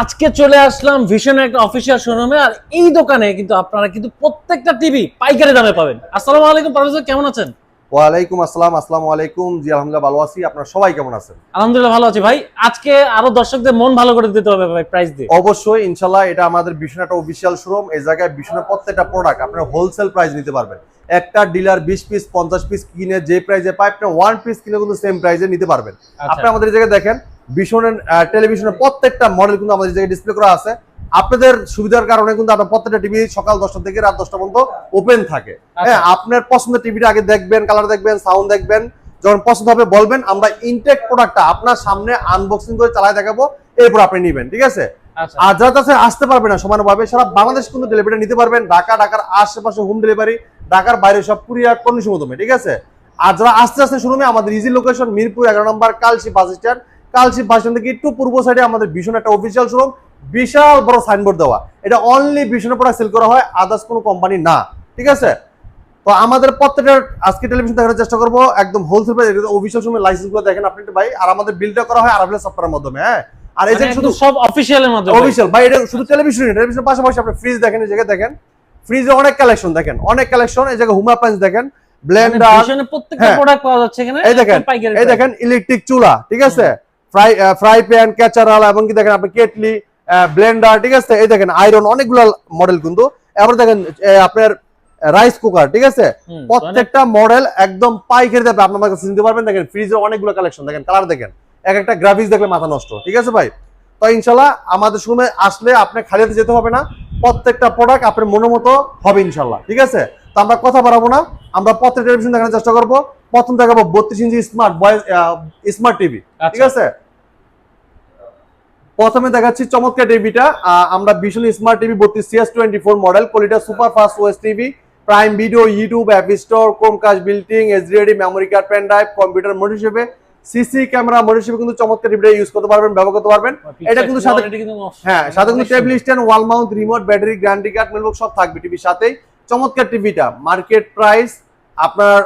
আজকে চলে আসলাম ভীষণ একটা অফিসিয়াল শোরুমে আর এই দোকানে কিন্তু আপনারা কিন্তু প্রত্যেকটা টিভি পাইকারি দামে পাবেন। আসসালামু আলাইকুম পারভেজ কেমন আছেন? ওয়ালাইকুম আসসালাম আসসালামু আলাইকুম। জি আলহামদুলিল্লাহ ভালো আছি। আপনারা সবাই কেমন আছেন? আলহামদুলিল্লাহ ভালো আছি ভাই। আজকে আরও দর্শকদের মন ভালো করে দিতে হবে ভাই প্রাইস দিয়ে। অবশ্যই ইনশাল্লাহ এটা আমাদের ভীষণ একটা অফিসিয়াল শোরুম এই জায়গায় ভীষণের প্রত্যেকটা প্রোডাক্ট আপনারা হোলসেল প্রাইস নিতে পারবেন। একটা ডিলার বিশ পিস পঞ্চাশ পিস কিনে যে প্রাইসে পাই আপনি ওয়ান পিস কিনে কিন্তু সেম প্রাইসে নিতে পারবেন। আচ্ছা। আপনি আমাদের এই জায়গায় দেখেন ভীষণের টেলিভিশনের প্রত্যেকটা মডেল কিন্তু আমাদের জায়গায় ডিসপ্লে করা আছে। আপনাদের সুবিধার কারণে কিন্তু আপনার প্রত্যেকটা টিভি সকাল দশটা থেকে রাত দশটা পর্যন্ত ওপেন থাকে। হ্যাঁ আপনার পছন্দের টিভিটা আগে দেখবেন কালার দেখবেন সাউন্ড দেখবেন যখন পছন্দ হবে বলবেন আমরা ইনটেক প্রোডাক্টটা আপনার সামনে আনবক্সিং করে চালায় দেখাবো এরপর আপনি নেবেন ঠিক আছে? আচ্ছা। আর যারা কাছে আসতে পারবে না সমানভাবে সারা বাংলাদেশ কিন্তু ডেলিভারি নিতে পারবেন ঢাকা ঢাকার আশেপাশে হোম ডেলিভারি ঢাকার বাইরে সব কুরিয়ার কন্ডিশন ঠিক আছে? আর যারা আস্তে আস্তে শুরুমে আমাদের ইজি লোকেশন মিরপুর এগারো নম্বর Kalshi bus stand Kalshi bus থেকে একটু পূর্ব সাইডে আমাদের ভীষণ একটা অফিসিয়াল শোরুম বিশাল বড় সাইনবোর্ড দেওয়া। এটা অনলি ভীষণের প্রোডাক্ট সেল করা হয় আদার্স কোনো কোম্পানি না। ঠিক আছে? তো আমাদের প্রত্যেকটা আজকে টেলিভিশন দেখার চেষ্টা করব। একদম হোলসেল প্রাইস অফিসিয়াল সময় লাইসেন্সগুলো দেখেন আপনি ভাই। আর আমাদের বিলটা করা হয় আরাফেল সফটওয়্যারের মাধ্যমে হ্যাঁ? আর এই যে মানে শুধু সব অফিসিয়ালের মধ্যে ভাই। অফিসিয়াল ভাই এটা শুধু টেলিভিশন টেলিভিশনের পাশাপাশি আপনি ফ্রিজ দেখেন এই জায়গায় দেখেন। ফ্রিজে অনেক কালেকশন দেখেন অনেক কালেকশন এই জায়গায় হুমা অ্যাপ্লায়েন্স দেখেন মানে ব্লেন্ডার প্রত্যেকটা হ্যাঁ। প্রোডাক্ট পাওয়া যাচ্ছে এখানে এই দেখেন, এই দেখেন ইলেকট্রিক চুলা ঠিক আছে? ফ্রাই ফ্রাই প্যান ক্যাচারাল এবং কি দেখেন আপনি কেটলি ব্লেন্ডার ঠিক আছে? এই দেখেন আয়রন অনেকগুলো মডেল কিন্তু। এবার দেখেন আপনার রাইস কুকার ঠিক আছে? প্রত্যেকটা মডেল একদম পাইকারি দেবে আপনার কাছে চিনতে পারবেন। দেখেন ফ্রিজে অনেকগুলো কালেকশন দেখেন কালার দেখেন। এক একটা গ্রাফিক্স দেখলে মাথা নষ্ট ঠিক আছে ভাই? তো ইনশাল্লাহ আমাদের শোরুমে আসলে আপনি খালি হাতে যেতে হবে না প্রত্যেকটা প্রোডাক্ট আপনার মনের মতো হবে ইনশাল্লাহ ঠিক আছে? তো আমরা কথা বাড়াবো না আমরা প্রত্যেক টেলিভিশন দেখানোর চেষ্টা করব। প্রথম দেখাবো বত্রিশ inch smart voice smart TV ঠিক আচ্ছা। আছে? প্রথমে দেখাচ্ছি চমৎকার টিভিটা আমরা ভীষণ স্মার্ট টিভি বত্রিশ সিএস টোয়েন্টি ফোর মডেল কোয়ালিটা super fast OS TV prime video YouTube app store Chromecast built in HDD memory card pen drive computer mode হিসেবে সিসি ক্যামেরা মোড হিসেবে কিন্তু চমৎকার টিভিটা ইউজ করতে পারবেন ব্যবহার করতে পারবেন। এটা কিন্তু সাথে হ্যাঁ সাথে কিন্তু table stand wall mount remote battery guarantee card মেলবক্স সব থাকবে টিভির সাথেই। চমৎকার টিভিটা মার্কেট প্রাইস আপনার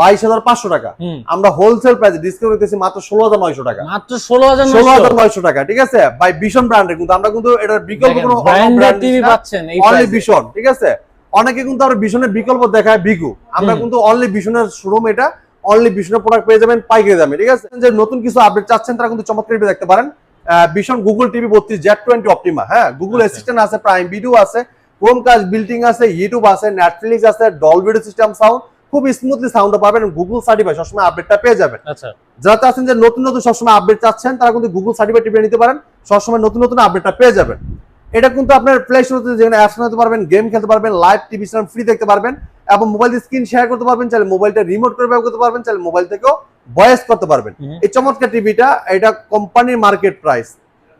বাইশ হাজার পাঁচশো টাকা। আমরা হোলসেল প্রাইসে ডিসকাউন্ট দিতেছি মাত্র ষোলো হাজার নয়শো টাকা। মাত্র ষোলো হাজার ষোলো হাজার নয়শো টাকা ঠিক আছে? বাই ভীষণ ব্র্যান্ডের কিন্তু আমরা কিন্তু এটার বিকল্প কোনো অনলি ভীষণ ঠিক আছে? অনেকে কিন্তু ভীষণের বিকল্প দেখায় বিগু আমরা কিন্তু অনলি ভীষণের শোরুম এটা অনলি ভীষণের প্রোডাক্ট পেয়ে যাবেন পাইকারি দামে ঠিক আছে? যে নতুন কিছু আপডেট চাচ্ছেন তারা কিন্তু চমৎকার টিভি দেখতে পারেন। ভীষণ গুগল টিভি বত্রিশ জেড টোয়েন্টি অপটিমা হ্যাঁ? গুগল আচ্ছা। অ্যাসিস্ট্যান্ট আছে প্রাইম ভিডিও আছে ক্রোমকাস্ট বিল্ডিং আছে ইউটিউব আছে নেটফ্লিক্স আছে ডল ভিডিও সিস্টেম সাউন্ড খুব স্মুথলি সাউন্ড পাবেন। গুগল সার্টিফাই সবসময় আপডেটটা পেয়ে যাবেন। আচ্ছা। যারা চাচ্ছেন যে নতুন নতুন সবসময় আপডেট চাচ্ছেন তারা কিন্তু গুগল সার্টিফাইড টিপে নিতে পারেন। সবসময় নতুন নতুন আপডেটটা পেয়ে যাবেন। এটা কিন্তু আপনার প্লে স্টোরতে যেখানে অ্যাপস নিতে পারবেন গেম খেলতে পারবেন লাইভ টিভি চ্যানেল ফ্রি দেখতে পারবেন এবং মোবাইল স্ক্রিন শেয়ার করতে পারবেন চাইলে মোবাইলটা রিমোট করে ব্যবহার করতে পারবেন চাইলে মোবাইল থেকেও ভয়েস করতে পারবেন। এই চমৎকার টিভিটা এটা কোম্পানির মার্কেট প্রাইস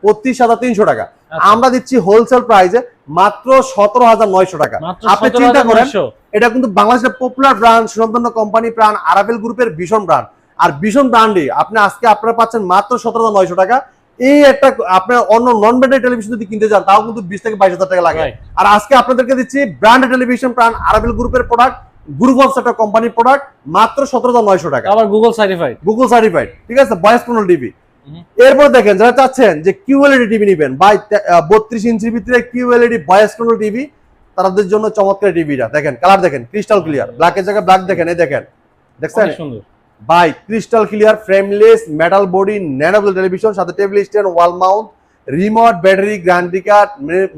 পঁচিশ হাজার তিনশো টাকা। আচ্ছা। আমরা দিচ্ছি হোলসেল প্রাইসে মাত্র সতেরো হাজার নয়শো টাকা। আপনি চিন্তা করেন। এটা কিন্তু বাংলাদেশের পপুলার ব্র্যান্ড সুনন্দন্য কোম্পানি প্রাণ আরাফেল গ্রুপের ভীষণ ব্র্যান্ড আর ভীষণ ব্র্যান্ডে আপনি আজকে আপনারা পাচ্ছেন মাত্র সতেরো নয়শো টাকা। এই একটা আপনার অন্য নন ব্র্যান্ডেড টেলিভিশন যদি কিনতে চান তাও কিন্তু বিশ থেকে বাইশ হাজার টাকা লাগে। আর আজকে আপনাদেরকে দিচ্ছি ব্র্যান্ড টেলিভিশন প্রাণ আরাফেল গ্রুপের প্রোডাক্ট গ্রুপ একটা কোম্পানির প্রোডাক্ট মাত্র সতেরো নয়শো টাকা। আবার গুগল সার্টিফাইড গুগল সার্টিফাইড ঠিক আছে? বয়স পনেরো টিভি এরপর দেখেন যারা চাচ্ছেন যে কিউএলইডি টিভি নিবেন বাই বত্রিশ ইঞ্চির ভিতরে কিউএলইডি বয়স পনেরো টিভি তাদের জন্য চমৎকার টিভিটা। দেখেন কালার দেখেন ক্রিস্টাল ক্লিয়ার ব্ল্যাকের জায়গায় ব্ল্যাক দেখেন এই দেখেন। দেখছেন? By crystal clear frameless metal body nanoball television সাথে table stand wall mount remote battery guarantee card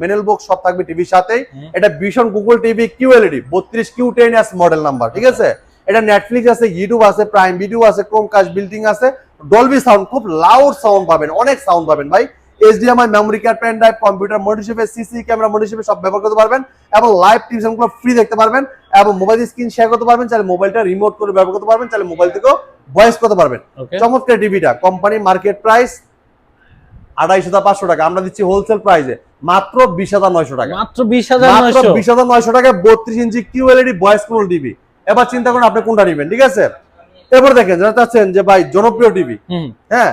manual box সব থাকবে টিভির সাথেই। হুম। এটা ভীষণ গুগল টিভি কিউএলইডি বত্রিশ Q ten S model number ঠিক আছে? এটা নেটফ্লিক্স আছে ইউটিউব আছে প্রাইম ভিডিও আছে ক্রোম কাস্ট বিল্ডিং আছে। ডলবি সাউন্ড খুব লাউড সাউন্ড পাবেন অনেক সাউন্ড পাবেন ভাই। HDMI memory card pen drive computer mode হিসেবে সিসি ক্যামেরা মোড হিসেবে সব ব্যবহার করতে পারবেন এবং লাইভ টিভিশনগুলো ফ্রি দেখতে পারবেন এবং মোবাইল স্ক্রিন শেয়ার করতে পারবেন চাইলে মোবাইলটা রিমোট করে ব্যবহার করতে পারবেন চাইলে মোবাইল থেকেও ভয়েস করতে পারবেন। চমৎকার টিভিটা কোম্পানি মার্কেট প্রাইস আড়াইশো হাজার পাঁচশো টাকা আমরা দিচ্ছি হোলসেল প্রাইসে মাত্র বিশ হাজার নয়শো টাকা। মাত্র বিশ হাজার মাত্র বিশ হাজার নয়শো টাকা বত্রিশ ইঞ্চি কিউ কিউএলইডি ভয়েস কোন টিভি এবার চিন্তা করুন আপনি কোনটা নেবেন ঠিক আছে? এরপর দেখেন যারা চাচ্ছেন যে ভাই জনপ্রিয় টিভি হ্যাঁ?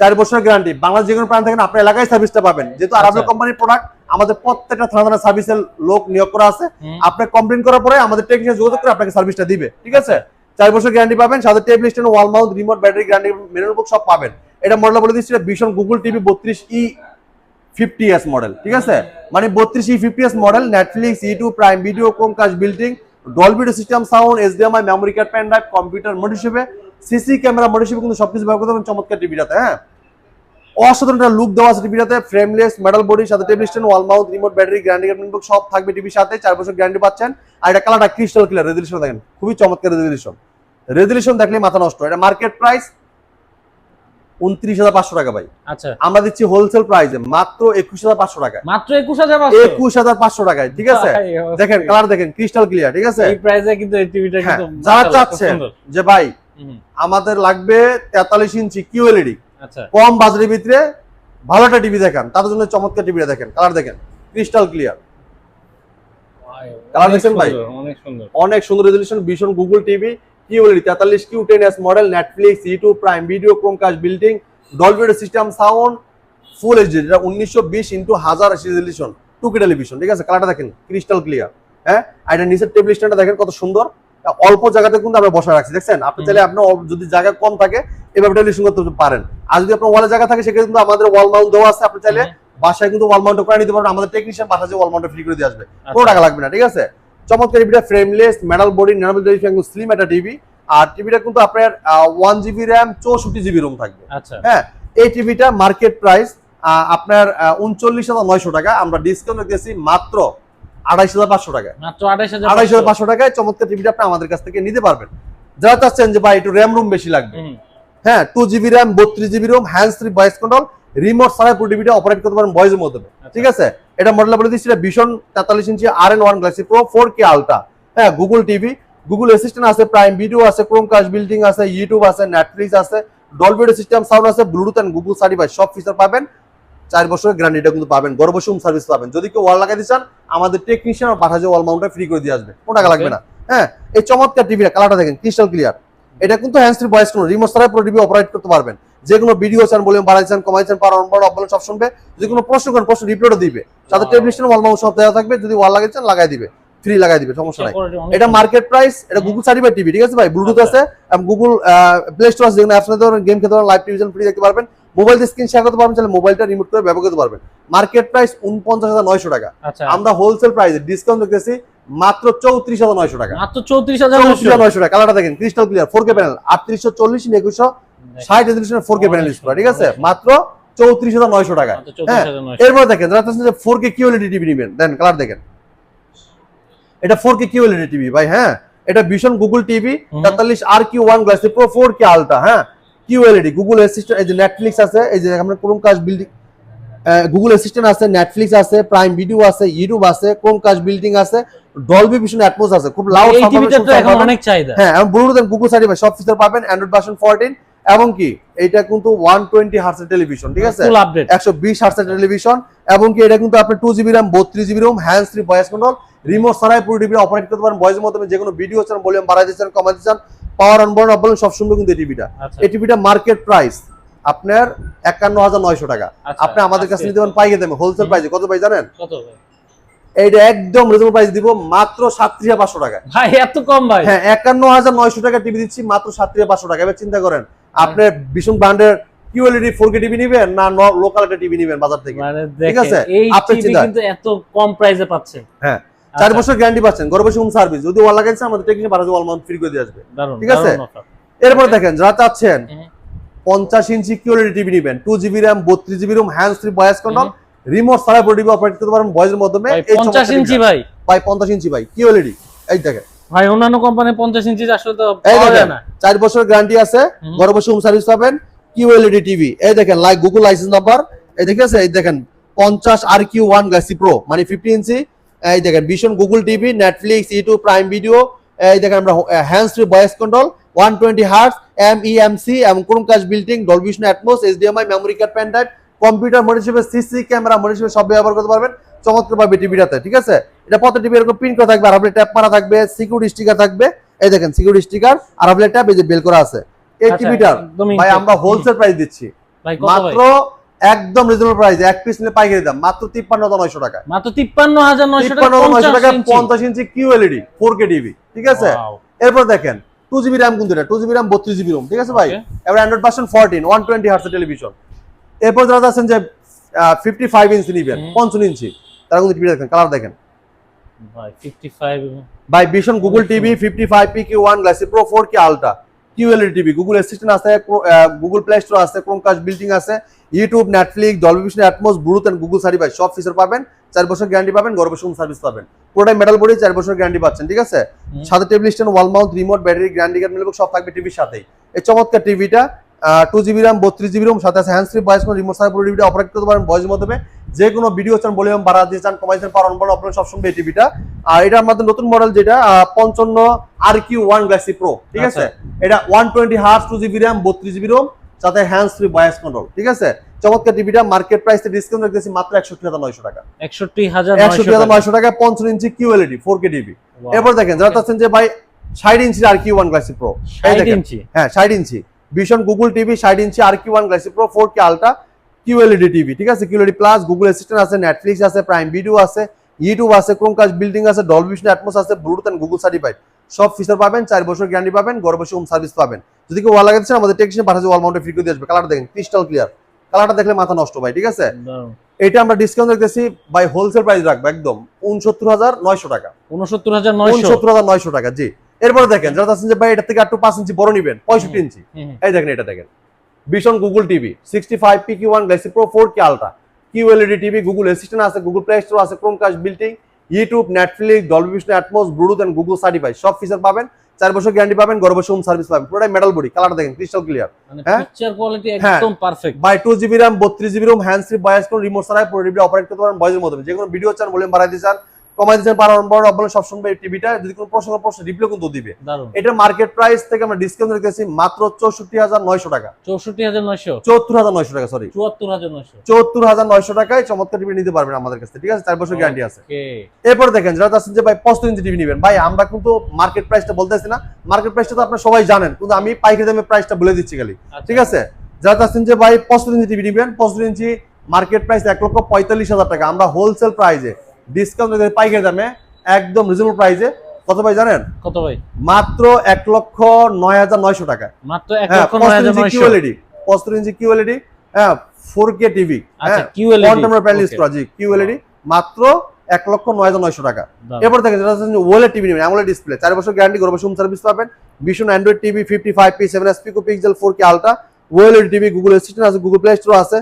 চার বছরের গ্যারান্টি বাংলাদেশ যে কোনো প্রান্ত থাকেন আপনার এলাকায় সার্ভিসটা পাবেন। যেহেতু আরাবল আচ্ছা। কোম্পানির প্রোডাক্ট আমাদের প্রত্যেকটা থানা থানা সার্ভিসের লোক নিয়োগ করা আছে। আপনি কমপ্লেন করার পরে আমাদের টেকনিশিয়ান যোগাযোগ করে আপনাকে সার্ভিসটা দিবে। ঠিক আছে? চার বছর গ্যারান্টি পাবেন সাথে table stand wall mount remote battery guarantee manual book সব পাবেন। এটা মডেল বলে দিচ্ছি এটা ভীষণ গুগল টিভি বত্রিশ ই ফিফটি এস মডেল ঠিক আছে? মানে বত্রিশ E fifty S model Netflix YouTube prime video Chromecast built in Dolby audio system sound HDMI memory card pen drive computer mode হিসেবে সিসি ক্যামেরা মোড হিসেবে কিন্তু সবকিছু ব্যবহার করতে পারবেন চমৎকার টিভিটাতে হ্যাঁ? অসাধারণ একটা লুক দেওয়া আছে টিভিটাতে। ফ্রেমলেস মেটাল বডির সাথে table stand wall mount remote battery guarantee book সব থাকবে টিভির সাথে। চার বছর গ্যারান্টি পাচ্ছেন। আর এটা কালারটা ক্রিস্টাল ক্লিয়ার রেজুলেশন দেখেন। খুবই চমৎকার রেজুলেশন রেজুলেশন দেখলে মাথা নষ্ট। এটা মার্কেট প্রাইস উনত্রিশ হাজার পাঁচশো টাকা ভাই। আচ্ছা। আমরা দিচ্ছি হোলসেল প্রাইসে মাত্র একুশ হাজার পাঁচশো টাকা। মাত্র একুশ হাজার একুশ হাজার পাঁচশো টাকায় ঠিক আছে? দেখেন কালার দেখেন ক্রিস্টাল ক্লিয়ার ঠিক আছে? এই প্রাইসে কিন্তু হ্যাঁ, কিন্তু যারা যে ভাই আমাদের লাগবে তেতাল্লিশ ইঞ্চি কিউএলইডি কম বাজারের ভিতরে ভালো একটা টিভি দেখেন তার জন্য চমৎকার টিভিটা দেখেন কালার দেখেন ক্রিস্টাল ক্লিয়ার কালার দেখছেন ভাই? অনেক সুন্দর। অনেক সুন্দর resolution Vision Google TV QLED তেতাল্লিশ Q ten S model Netflix YouTube prime video Chromecast built in Dolby audio system sound full HD যেটা উনিশশো বিশ ইন্টু হাজার রেজলিউশন টু কে টেলিভিশন ঠিক আছে? কালারটা দেখেন ক্রিস্টাল ক্লিয়ার হ্যাঁ? আর এটা নিচের টেবিল স্ট্যান্ডটা দেখেন কত সুন্দর। অল্প জায়গাতে কিন্তু আমরা বসা রাখছি দেখছেন? আপনি চাইলে আপনার যদি জায়গা কম থাকে এভাবে টেলিভিশন করতে পারেন। আর যদি আপনার ওয়ালে জায়গা থাকে সেক্ষেত্রে কিন্তু আমাদের ওয়াল মাউন্ট দেওয়া আছে আপনি চাইলে বাসায় কিন্তু ওয়াল মাউন্ট করে নিতে পারবেন। আমাদের টেকনিশিয়ান বাসায় যে ওয়াল মাউন্ট ফ্রি করে দিয়ে আসবে। কোনো টাকা লাগবে না ঠিক আছে? চমৎকার টিভিটা ফ্রেমলেস মেটাল বডি নিরানব্বই একদম স্লিম একটা টিভি আর টিভিটা কিন্তু আপনার ওয়ান জিবি র্যাম চৌষট্টি জিবি রুম থাকবে। আচ্ছা। হ্যাঁ? এই টিভিটা মার্কেট প্রাইস আপনার উনচল্লিশ হাজার নয়শো টাকা। আমরা ডিসকাউন্ট রেখেছি মাত্র আড়াইশ হাজার পাঁচশো টাকা মাত্র আঠাশ হাজার আড়াইশ হাজার পাঁচশো টাকায় চমৎকার টিভিটা আপনি আমাদের কাছ থেকে নিতে পারবেন। যারা চাচ্ছেন যে ভাই একটু র্যাম রুম বেশি লাগবে। হ্যাঁ টু জিবি র্যাম বত্রিশ GB ROM hand free voice control remote ছাড়াই পুরো টিভিটা অপারেট করতে পারেন ভয়েসের মাধ্যমে ঠিক আছে? এটা মডেল বলে দিচ্ছি এটা ভীষণ তেতাল্লিশ ইঞ্চি আর N one glassy pro four K হ্যাঁ গুগল টিভি গুগল অ্যাসিস্ট্যান্ট আছে প্রাইম ভিডিও আছে ক্রোমকাস্ট বিল্ডিং আছে ইউটিউব আছে নেটফ্লিক্স আছে ডলবিডো সিস্টেম সাউন্ড আছে ব্লুটুথ এন্ড গুগল সার্টিফাই সব ফিচার পাবেন। চার বছরের গ্যারান্টিটা কিন্তু পাবেন গর্ব হোম সার্ভিস পাবেন। যদি কেউ ওয়াল লাগাইতে চান আমাদের টেকনিশিয়ান পাঠাতে ওয়াল মাউন্টটা ফ্রি করে দিয়ে আসবে। কোনো টাকা লাগবে না। হ্যাঁ এই চমৎকার টিভিটা কালারটা দেখেন ক্রিস্টাল ক্লিয়ার এটা কিন্তু হ্যান্ড ফ্রি ভয়েস কোনো রিমোট ছাড়াই পুরো টিভি অপারেট করতে পারবেন। যে কোনো ভিডিও চান বলুন বাড়াইছেন কমাইছেন পার অন বড় অবলন সব শুনবে। যদি কোনো প্রশ্ন করেন প্রশ্ন রিপ্লাইও দিবে। সাথে. টেলিভিশন ওয়াল মাউন্ট সব দেওয়া থাকবে। যদি ওয়াল লাগাইছেন লাগাই দিবে। ফ্রি লাগাই দিবে সমস্যা নাই। এটা মার্কেট প্রাইস এটা গুগল সার্টিফাইড টিভি ঠিক আছে ভাই? ব্লুটুথ আচ্ছা। আছে এবং গুগল প্লে স্টোর আছে যেখানে অ্যাপস নিতে পারবেন গেম খেতে পারবেন লাইভ টেলিভিশন ফ্রি দেখতে পারবেন। মোবাইল স্ক্রিন শেয়ার করতে পারবেন তাহলে মোবাইলটা রিমোট করে ব্যবহার করতে পারবেন। মার্কেট প্রাইস উনপঞ্চাশ হাজার নয়শো টাকা। আচ্ছা। আমরা হোলসেল প্রাইসে ডিসকাউন্ট রেখেছি মাত্র চৌত্রিশ হাজার নয়শো টাকা। মাত্র চৌত্রিশ হাজার নয়শো। টাকা। কালারটা দেখেন crystal clear four K panel আটত্রিশশো চল্লিশ একুশশো ষাট রেজলিউশনের ফোর কে প্যানেল ইউজ করা ঠিক আছে? মাত্র চৌত্রিশ হাজার নয়শো টাকা। হ্যাঁ এরপর দেখেন যারা যে ফোর কে কিউএলইডি টিভি নেবেন দেন কালার দেখেন। এটা ফোর কে কিউএলইডি টিভি ভাই হ্যাঁ? এটা ভীষণ গুগল টিভি তেতাল্লিশ R Q one glass pro four K ultra হ্যাঁ? কিউএলইডি গুগল অ্যাসিস্ট্যান্ট এই যে নেটফ্লিক্স আছে এই যে আমরা ক্রোমকাস্ট বিল্ডিং গুগল অ্যাসিস্ট্যান্ট আছে নেটফ্লিক্স আছে প্রাইম ভিডিও আছে ইউটিউব আছে ক্রোমকাস্ট বিল্ডিং আছে ডলবি ভীষণ অ্যাটমোস আছে খুব লাউড তো এখন অনেক চাহিদা। হ্যাঁ আমি বলুন গুগল সার্টিফাই সব ফিচার পাবেন অ্যান্ড্রয়েড ভার্সন 14 এবং কি এটা কিন্তু 120 হার্টজের টেলিভিশন ঠিক আছে? একশো বিশ হার্সের টেলিভিশন এবং কি এটা কিন্তু আপনার টু জিবি র্যাম বত্রিশ GB ROM hand free voice control remote ছাড়াই পুরো টিভি অপারেট করতে পারেন। ভয়েসের মাধ্যমে যে কোনো ভিডিও চান ভলিউম বাড়াইতে চান কমাইতে চান পাওয়ার অন অফ সব কিন্তু এই টিভিটা আচ্ছা। এই টিভিটা মার্কেট প্রাইস আপনার একান্ন হাজার নয়শো টাকা। আচ্ছা, আপনি আমাদের কাছে আজকে- নিতে পারেন পাইকে দেবেন হোলসেল। প্রাইসে কত ভাই জানেন? কত ভাই? এইটা একদম রিজনেবল প্রাইস দিব মাত্র সাতত্রিশ হাজার পাঁচশো টাকা ভাই এত কম ভাই। হ্যাঁ একান্ন হাজার নয়শো টাকা টিভি দিচ্ছি মাত্র সাতত্রিশ হাজার পাঁচশো টাকা এবার চিন্তা করেন আপনি ভীষণ ব্র্যান্ডের কিউএলইডি ফোর কে টিভি নিবেন না লোকাল একটা টিভি নিবেন বাজার থেকে? মানে ঠিক আছে? আপনি কিন্তু এত কম প্রাইসে পাচ্ছেন হ্যাঁ চার আচ্ছা, বছর গ্যারান্টি পাচ্ছেন গর্বেশ হোম সার্ভিস যদি ওয়াল লাগাইছে আমাদের টেকনিক বারো ওয়াল মাউন্ট ফ্রি করে দিয়ে আসবে। ঠিক আছে? এরপর দেখেন যারা চাচ্ছেন হুম। পঞ্চাশ ইঞ্চি কিউএলইডি টিভি নিবেন টু জিবি র্যাম বত্রিশ GB ROM hand free voice control remote ছাড়া পুরো টিভি অপারেট করতে পারেন ভয়েসের মাধ্যমে। ভাই এই পঞ্চাশ ইঞ্চি ভাই। ভাই পঞ্চাশ ইঞ্চি ভাই কিউএলইডি এই দেখেন। ভাই অন্যান্য কোম্পানি পঞ্চাশ ইঞ্চি আসলে তো পাওয়া যায় না। চার বছর গ্যারান্টি আছে হুম। গর্বেশ হোম সার্ভিস পাবেন কিউএলইডি টিভি এই দেখেন লাইক গুগল লাইসেন্স নাম্বার এই দেখে আছে এই দেখেন পঞ্চাশ R Q one glassy pro মানে ফিফটি ইঞ্চি এই দেখেন Vision Google TV Netflix YouTube Prime Video এই দেখেন আমরা hands free voice control one twenty hertz M E M C এবং Chromecast built in Dolby Vision Atmos HDMI memory card pen drive computer হিসেবে CC camera হিসেবে সব ব্যবহার করতে পারবেন। চমৎকার পাবে টিভিটাতে ঠিক আছে? এটা প্রতি টিভি এরকম প্রিন্ট করা থাকবে আর আপনি ট্যাপ মারা থাকবে সিকিউরিটি স্টিকার থাকবে। এই দেখেন সিকিউরিটি স্টিকার আর আপনি ট্যাপ এই যে বেল করা আছে। এই আচ্ছা, টিভিটার ভাই আমরা হোলসেল প্রাইস দিচ্ছি। মাত্র একদম রিজনেবল প্রাইস এক পিস নিলে পাইকারি দাম মাত্র তিপ্পান্ন হাজার নয়শো টাকা। মাত্র তিপ্পান্ন হাজার নয়শো টাকা পঞ্চাশ ইঞ্চি। ইঞ্চি কিউএলইডি ফোর কে টিভি ঠিক আছে? এরপর দেখেন টু জিবি র্যাম কিন্তু এটা? টু জিবি র্যাম বত্রিশ জিবি রুম ঠিক আছে ভাই. এবার Android version fourteen one twenty হার্সের television এরপর যারা আছেন যে ফিফটি ফাইভ ইঞ্চি নিবেন। পঞ্চান্ন ইঞ্চি। তারা কিন্তু টিভি দেখেন কালার দেখেন। ভাই 55 by Vision Google TV fifty five P Q one glassy pro four K ultra QLED TV Google Assistant আছে গুগল প্লে স্টোর আছে ক্রোমকাস্ট বিল্ডিং আছে YouTube Netflix Dolby Vision Atmos Bluetooth and Google certified সব feature পাবেন চার বছর guarantee পাবেন গর্ব service পাবেন। পুরোটাই মেটাল বডি চার বছর গ্যারান্টি পাচ্ছেন ঠিক আছে? সাথে table stand wall mount remote battery guarantee মিলবে সব থাকবে টিভির সাথেই। এই চমৎকার টিভিটা টু জিবি র্যাম বত্রিশ জিবি র্যাম সাথে আছে হ্যান্ড ফ্রি ভয়েস রিমোট পুরো টিভিটা অপারেট করতে পারেন ভয়েস মাধ্যমে যে কোনো ভিডিও চান ভলিউম বাড়া দিয়ে চান কমাই চান পারেন বলেন আপনার সবসময় এই টিভিটা আর এটা আমাদের নতুন মডেল যেটা পঞ্চান্ন R Q one glassy pro ঠিক আছে? এটা one twenty hertz two GB RAM বত্রিশ জিবি রোম সাথে হ্যান্ডস ফ্রি ভয়েস কন্ট্রোল ঠিক আছে? চমৎকার টিভিটা মার্কেট প্রাইস ডিসকাউন্ট রাখতেছি মাত্র একষট্টি হাজার নয়শো টাকা। 61900 একষট্টি হাজার নয়শো টাকা পঞ্চান্ন inch Q QLED four K TV এরপর দেখেন যারা চাচ্ছেন যে ভাই ষাট inch R Q one glassy pro 60 inch? হ্যাঁ ষাট ইঞ্চি। ভীষণ গুগল টিভি ষাট inch R Q one glassy pro four K ultra QLED TV ঠিক আছে? কিউএলইডি প্লাস গুগল অ্যাসিস্ট্যান্ট আছে নেটফ্লিক্স আছে প্রাইম ভিডিও আছে ইউটিউব আছে ক্রোমকাস্ট বিল্ডিং আছে ডলবি ভিশন অ্যাটমোস আছে ব্লুটুথ এন্ড গুগল সার্টিফাইড সব ফিচার পাবেন চার বছর গ্যারান্টি পাবেন ঘরে বসে হোম সার্ভিস পাবেন। যদি কেউ ওয়াল লাগাচ্ছেন আমাদের টেকনিশিয়ান পাঠাচ্ছে ওয়াল মাউন্টে ফ্রি করে দিয়ে আসবে। কালারটা দেখেন ক্রিস্টাল ক্লিয়ার কালারটা দেখলে মাথা নষ্ট ভাই ঠিক আছে? এটা আমরা ডিসকাউন্ট রাখতেছি বাই হোলসেল প্রাইস রাখব একদম। উনসত্তর হাজার নয়শো টাকা। 69900 উনসত্তর হাজার নয়শো টাকা জি। এরপরে দেখেন যারা চাচ্ছেন যে ভাই এটা থেকে একটু পাঁচ ইঞ্চি বড় নিবেন পঁয়ষট্টি ইঞ্চি। এই দেখেন এটা দেখেন। Vision Google TV sixty five P Q one glassy pro four K ultra QLED TV Google Assistant আছে গুগল প্লে স্টোর আছে Chromecast built in YouTube Netflix Dolby Vision Atmos Bluetooth and Google certified সব feature পাবেন। চার বছর guarantee পাবেন ঘরে বসে home service পাবেন। পুরোটাই মেটাল বডি কালার দেখেন ক্রিস্টাল ক্লিয়ার? Picture quality. একদম perfect by two GB RAM বত্রিশ GB ROM hand free voice কোন রিমোট ছাড়াই পুরো টিভি অপারেট করতে পারেন ভয়েসের মাধ্যমে যে কোনো ভিডিও চান ভলিউম বাড়াই দিতে চান কমাই বড় আপনার সবসময় এই টিভিটা যদি কোনো প্রশ্ন প্রশ্ন রিপ্লাই কিন্তু দিবে। এটার মার্কেট প্রাইস থেকে আমরা ডিসকাউন্ট রেখেছি মাত্র চৌষট্টি হাজার নয়শো টাকা। 64900 চৌত্তর হাজার নয়শো টাকা সরি 74900 চৌত্তর হাজার নয়শো টাকায় চমৎকার টিভি নিতে পারবেন আমাদের কাছে ঠিক আছে? চার বছর গ্যারান্টি আছে। এরপর দেখেন যারা চাচ্ছেন যে ভাই ইঞ্চি টিভি নেবেন। ভাই আমরা কিন্তু মার্কেট প্রাইসটা বলতেছি না। মার্কেট প্রাইসটা তো আপনারা সবাই জানেন কিন্তু আমি পাইকারি দামে প্রাইসটা বলে দিচ্ছি খালি ঠিক আছে? যারা চাচ্ছেন যে ভাই পঁচাত্তর ইঞ্চি টিভি নেবেন? পঁচাত্তর ইঞ্চি মার্কেট প্রাইস এক লক্ষ পঁয়তাল্লিশ হাজার টাকা। আমরা হোলসেল প্রাইসে ডিসকাউন্ট পাইকারি দামে একদম রিজনেবল প্রাইসে কত ভাই জানেন? কত ভাই? মাত্র এক লক্ষ নয় হাজার নয়শো টাকা। মাত্র 1 হ্যাঁ লক্ষ পঁচাত্তর ইঞ্চি 9900 কিউএলইডি পঁচাত্তর ইঞ্চি কিউএলইডি হ্যাঁ ফোর কে টিভি আচ্ছা হ্যাঁ কিউএলইডি প্যানেল স্ট্রাজি কিউএলইডি মাত্র এক লক্ষ নয় হাজার নয়শো টাকা। এরপর দেখেন যেটা হচ্ছে টিভি নেবেন অ্যামোলেড ডিসপ্লে চার বছর গ্যারান্টি করবে হোম সার্ভিস পাবেন। Vision Android TV fifty five P seven এসপিকো pixel four K ultra ওয়েলের টিভি গুগল অ্যাসিস্ট্যান্ট আছে গুগল প্লে স্টোর আছে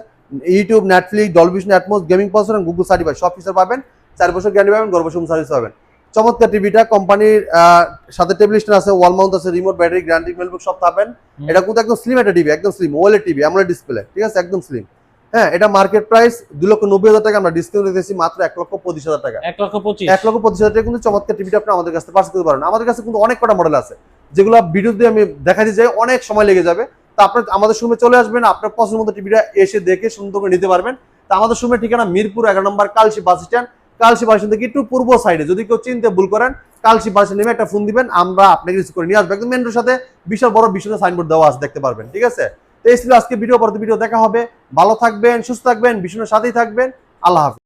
YouTube Netflix Dolby Vision Atmos gaming এবং গুগল সার্টিফাই সব ফিচার পাবেন। চার বছর গ্যারান্টি পাবেন গর্ব হোম সার্ভিস পাবেন। চমৎকার টিভিটা কোম্পানির সাথে টেবিল স্ট্যান্ড আছে ওয়াল মাউন্ট আছে রিমোট ব্যাটারি গ্যারান্টি মেলবুক সব পাবেন এটা কিন্তু একদম স্লিম একটা টিভি একদম স্লিম ওয়েলের টিভি আমরা ডিসপ্লে ঠিক আছে? একদম স্লিম হ্যাঁ এটা মার্কেট প্রাইস দুই লক্ষ নব্বই হাজার টাকা আমরা ডিসকাউন্ট রেখেছি মাত্র এক লক্ষ পঁচিশ হাজার টাকা। 1 লক্ষ 25 এক লক্ষ পঁচিশ হাজার টাকা কিন্তু চমৎকার টিভিটা আপনি আমাদের কাছে পার্সেল করতে পারেন আমাদের কাছে কিন্তু অনেক কটা মডেল আছে যেগুলো ভিডিও দিয়ে আমি দেখা দিয়ে যাই অনেক সময় লেগে যাবে। তা আপনার আমাদের সময় চলে আসবেন আপনার পছন্দ মতো টিভিটা এসে দেখে সুন্দর করে নিতে পারবেন। তা আমাদের সময় ঠিকানা মিরপুর এগারো number Kalshi bus stand Kalshi বাসন থেকে একটু পূর্ব সাইডে যদি কেউ চিনতে ভুল করেন কালসি বাসন নেমে একটা ফোন দিবেন, আমরা আপনাকে রিসিভ করে নিয়ে আসব। একদম মেন্টুর সাথে বিশাল বড় বিশাল সাইনবোর্ড দেওয়া আছে, দেখতে পারবেন, ঠিক আছে? তো এই ছিল আজকে ভিডিও পরবর্তী ভিডিও দেখা হবে। ভালো থাকবেন, সুস্থ থাকবেন বিষ্ণুর সাথেই থাকবেন। আল্লাহ হাফিজ।